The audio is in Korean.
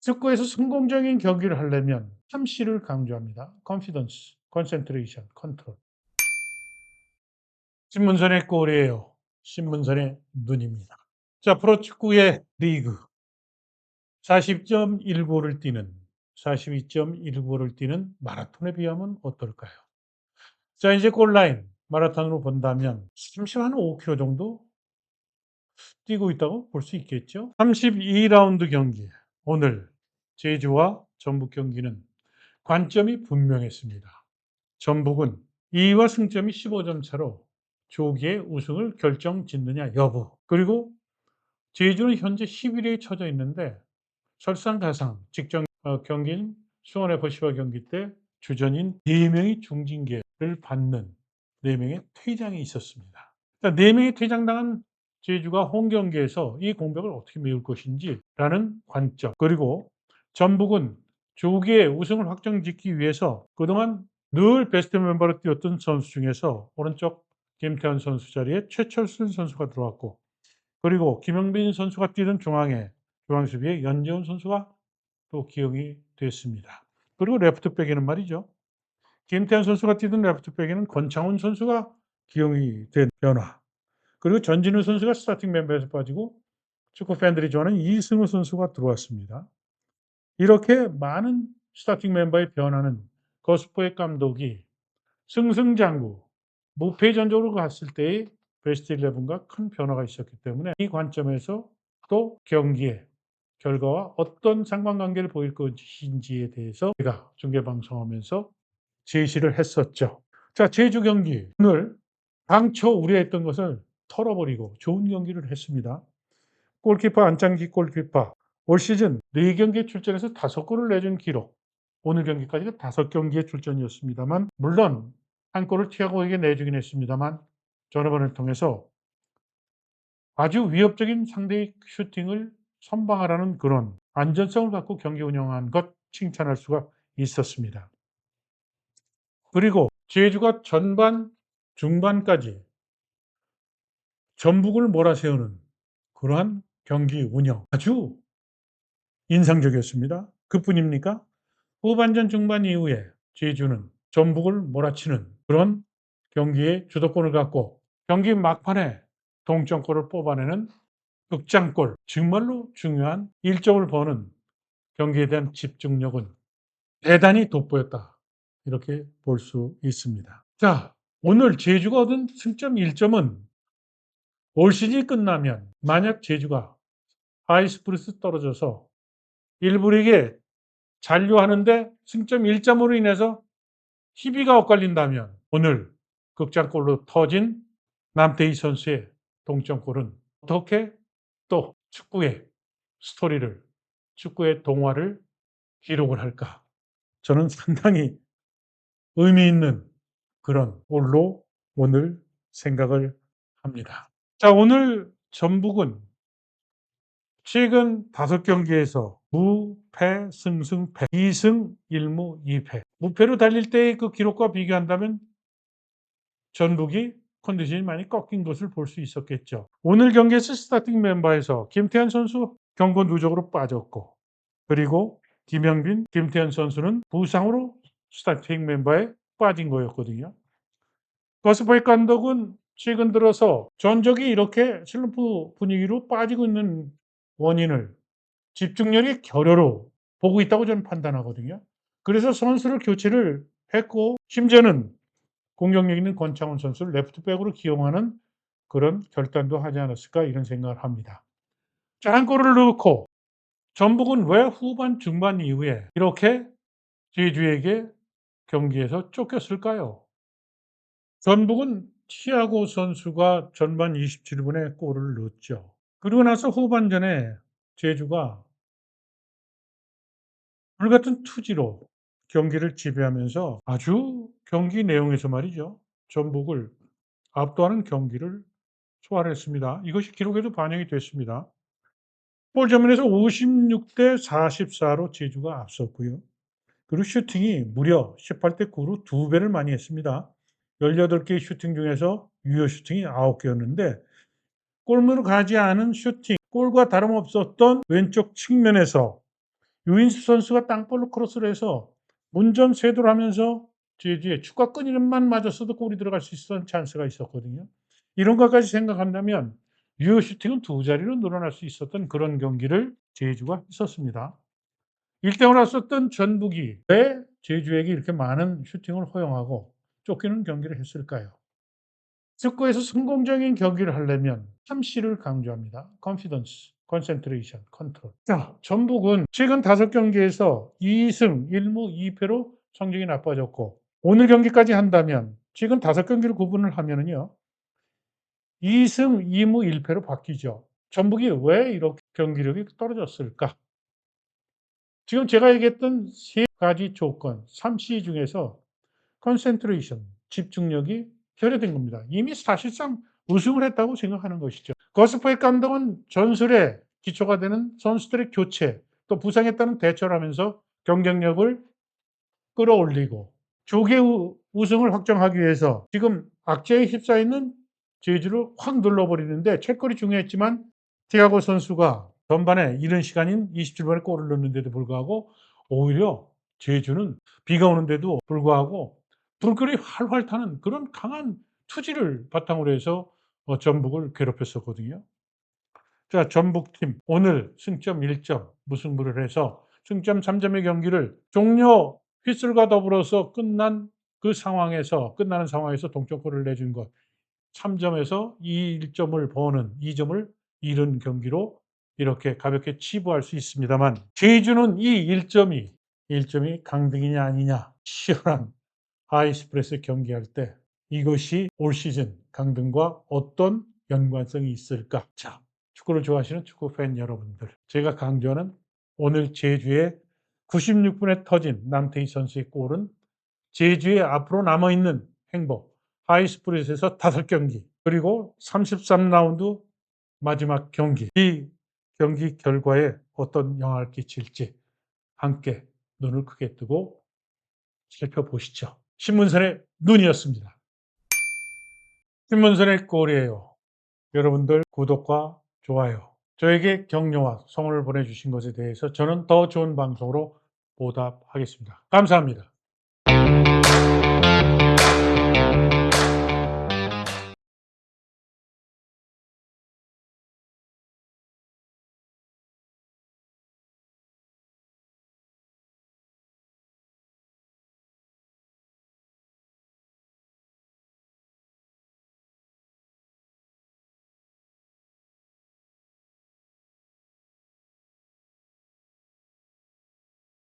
축구에서 성공적인 경기를 하려면 3C를 강조합니다. confidence, concentration, control. 신문선의 골이에요. 신문선의 눈입니다. 자, 프로축구의 리그. 40.19를 뛰는 42.19를 뛰는 마라톤에 비하면 어떨까요? 자, 이제 골라인 마라톤으로 본다면 30한 5km 정도 뛰고 있다고 볼 수 있겠죠. 32라운드 경기 오늘 제주와 전북 경기는 관점이 분명했습니다. 전북은 2위와 승점이 15점 차로 조기에 우승을 결정 짓느냐 여부 그리고 제주는 현재 11위에 처져 있는데 설상가상 직전 어, 경기인 수원 FC와 경기 때 주전인 4명이 중징계를 받는 4명의 퇴장이 있었습니다. 그러니까 4명이 퇴장당한 제주가 홈 경기에서 이 공백을 어떻게 메울 것인지라는 관점 그리고 전북은 조기에 우승을 확정짓기 위해서 그동안 늘 베스트 멤버로 뛰었던 선수 중에서 오른쪽 김태현 선수 자리에 최철순 선수가 들어왔고 그리고 김영빈 선수가 뛰던 중앙에 중앙수비에 연재훈 선수가 또 기용이 됐습니다. 그리고 레프트백에는 말이죠. 김태현 선수가 뛰던 레프트백에는 권창훈 선수가 기용이 된 변화. 그리고 전진우 선수가 스타팅 멤버에서 빠지고 축구 팬들이 좋아하는 이승우 선수가 들어왔습니다. 이렇게 많은 스타팅 멤버의 변화는 거스포의 감독이 승승장구 무패전적으로 갔을 때의 베스트 11과 큰 변화가 있었기 때문에 이 관점에서 또 경기의 결과와 어떤 상관관계를 보일 것인지에 대해서 제가 중계방송하면서 제시를 했었죠. 자, 제주 경기. 오늘 당초 우려했던 것을 털어버리고 좋은 경기를 했습니다. 골키퍼 안창기 골키퍼. 올 시즌 4경기에 출전해서 5골을 내준 기록. 오늘 경기까지가 5경기의 출전이었습니다만 물론 한 골을 티아고에게 내주긴 했습니다만 전화번을 통해서 아주 위협적인 상대의 슈팅을 선방하라는 그런 안전성을 갖고 경기 운영한 것 칭찬할 수가 있었습니다. 그리고 제주가 전반 중반까지 전북을 몰아세우는 그러한 경기 운영 아주 인상적이었습니다. 그뿐입니까? 후반전 중반 이후에 제주는 전북을 몰아치는 그런 경기의 주도권을 갖고 경기 막판에 동점골을 뽑아내는 극장골 정말로 중요한 1점을 버는 경기에 대한 집중력은 대단히 돋보였다. 이렇게 볼 수 있습니다. 자, 오늘 제주가 얻은 승점 1점은 올 시즌이 끝나면 만약 제주가 하이스프리스 떨어져서 일부 리그에 잔류하는데 승점 1점으로 인해서 희비가 엇갈린다면 오늘 극장골로 터진 남태희 선수의 동점골은 어떻게 또 축구의 스토리를 축구의 동화를 기록을 할까? 저는 상당히 의미 있는 그런 골로 오늘 생각을 합니다. 자, 오늘 전북은 최근 다섯 경기에서 무패, 승승, 패, 2승, 1무, 2패. 무패로 달릴 때의 그 기록과 비교한다면 전북이 컨디션이 많이 꺾인 것을 볼 수 있었겠죠. 오늘 경기에서 스타팅 멤버에서 김태현 선수 경고 누적으로 빠졌고 그리고 김영빈, 김태현 선수는 부상으로 스타팅 멤버에 빠진 거였거든요. 거스포의 감독은 최근 들어서 전적이 이렇게 슬럼프 분위기로 빠지고 있는 원인을 집중력의 결여로 보고 있다고 저는 판단하거든요. 그래서 선수를 교체를 했고 심지어는 공격력 있는 권창훈 선수를 레프트백으로 기용하는 그런 결단도 하지 않았을까 이런 생각을 합니다. 자, 한 골을 넣고 전북은 왜 후반 중반 이후에 이렇게 제주에게 경기에서 쫓겼을까요? 전북은 티아고 선수가 전반 27분에 골을 넣었죠. 그리고 나서 후반전에 제주가 불같은 투지로 경기를 지배하면서 아주 경기 내용에서 말이죠. 전북을 압도하는 경기를 소화했습니다. 이것이 기록에도 반영이 됐습니다. 볼 장면에서 56대 44로 제주가 앞섰고요. 그리고 슈팅이 무려 18대 9로 두 배를 많이 했습니다. 18개의 슈팅 중에서 유효 슈팅이 9개였는데 골문으로 가지 않은 슈팅, 골과 다름없었던 왼쪽 측면에서 유인수 선수가 땅볼로 크로스를 해서 문전 쇄도를 하면서 제주에 추가 끊임만 맞았어도 골이 들어갈 수 있었던 찬스가 있었거든요. 이런 것까지 생각한다면 유효 슈팅은 두 자리로 늘어날 수 있었던 그런 경기를 제주가 했었습니다. 1대0을 앞섰던 전북이 왜 제주에게 이렇게 많은 슈팅을 허용하고 쫓기는 경기를 했을까요? 축구에서 성공적인 경기를 하려면 참시를 강조합니다. confidence, concentration, control. 자, 전북은 최근 5경기에서 2승 1무 2패로 성적이 나빠졌고 오늘 경기까지 한다면 최근 5경기를 구분을 하면은요. 2승 2무 1패로 바뀌죠. 전북이 왜 이렇게 경기력이 떨어졌을까? 지금 제가 얘기했던 세 가지 조건, 3C 중에서 concentration, 집중력이 결여된 겁니다. 이미 사실상 우승을 했다고 생각하는 것이죠. 거스퍼의 감독은 전술에 기초가 되는 선수들의 교체, 또 따른 대처를 하면서 경쟁력을 끌어올리고 우- 우승을 확정하기 위해서 지금 악재에 휩싸이는 제주를 확 눌러버리는데 채권이 중요했지만 티아고 선수가 전반에 이른 시간인 27분에 골을 넣는데도 불구하고 오히려 제주는 비가 오는데도 불구하고 불길이 활활 타는 그런 강한 투지를 바탕으로 해서 어, 전북을 괴롭혔었거든요. 자, 전북팀 오늘 승점 1점 무승부를 해서 승점 3점의 경기를 종료 휘슬과 더불어서 끝난 그 상황에서 끝나는 상황에서 동점골을 내준 것 3점에서 이 1점을 버는 2점을 잃은 경기로 이렇게 가볍게 치부할 수 있습니다만 제주는 이 1점이 1점이 강등이냐 아니냐 치열한 하이스프레스 경기할 때 이것이 올 시즌 강등과 어떤 연관성이 있을까? 자, 축구를 좋아하시는 축구 팬 여러분들, 제가 강조하는 오늘 제주의 96분에 터진 남태희 선수의 골은 제주의 앞으로 남아있는 행복, 하이스프레스에서 다섯 경기, 그리고 33라운드 마지막 경기, 이 경기 결과에 어떤 영향을 끼칠지 함께 눈을 크게 뜨고 살펴보시죠. 신문선의 눈이었습니다. 신문선의 꼴이에요. 여러분들 구독과 좋아요, 저에게 격려와 성원을 보내주신 것에 대해서 저는 더 좋은 방송으로 보답하겠습니다. 감사합니다.